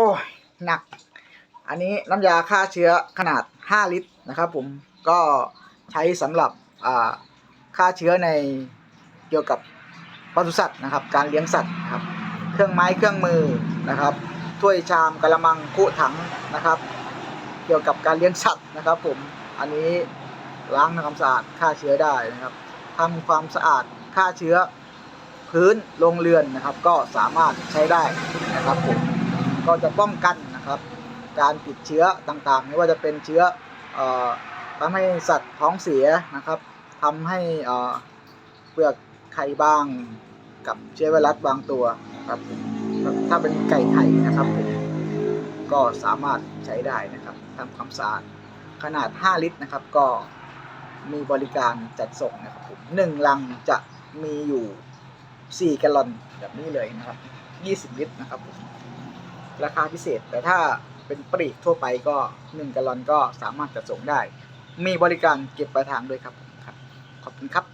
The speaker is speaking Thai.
โอ้ยหนัก อันนี้น้ำยาฆ่าเชื้อขนาด 5 ลิตรนะครับผมก็ใช้สำหรับฆ่าเชื้อในเกี่ยวกับปศุสัตว์นะครับ การเลี้ยงสัตว์นะครับ เครื่องไม้เครื่องมือนะครับ ถ้วยชามกระมังคุถังนะครับ เกี่ยวกับการเลี้ยงสัตว์นะครับ ผมอันนี้ล้างทำความสะอาดฆ่าเชื้อได้นะครับทำความสะอาดฆ่าเชื้อพื้นโรงเรือนนะครับ ก็สามารถใช้ได้นะครับผม ก็จะป้องกันนะครับ การติดเชื้อต่างๆ ไม่ว่าจะเป็นเชื้ออทำให้สัตว์ท้องเสียนะครับทำให้เปลือกไข่บางกับเชื้อไวรัสบางตัวนะครับถ้าเป็นไก่ไข่นะครับก็สามารถใช้ได้นะครับทำความสะอาดขนาด 5 ลิตรนะครับ ก็มีบริการจัดส่งนะครับผมหนึ่งลังจะมีอยู่ 4 แกลลอนแบบนี้เลยนะครับ 20 ลิตรนะครับผม ราคาพิเศษ แต่ถ้าเป็นปลีกทั่วไปก็ 1กะลอนก็สามารถจัดส่งได้ มีบริการเก็บปลายทางด้วยครับครับ ขอบคุณครับ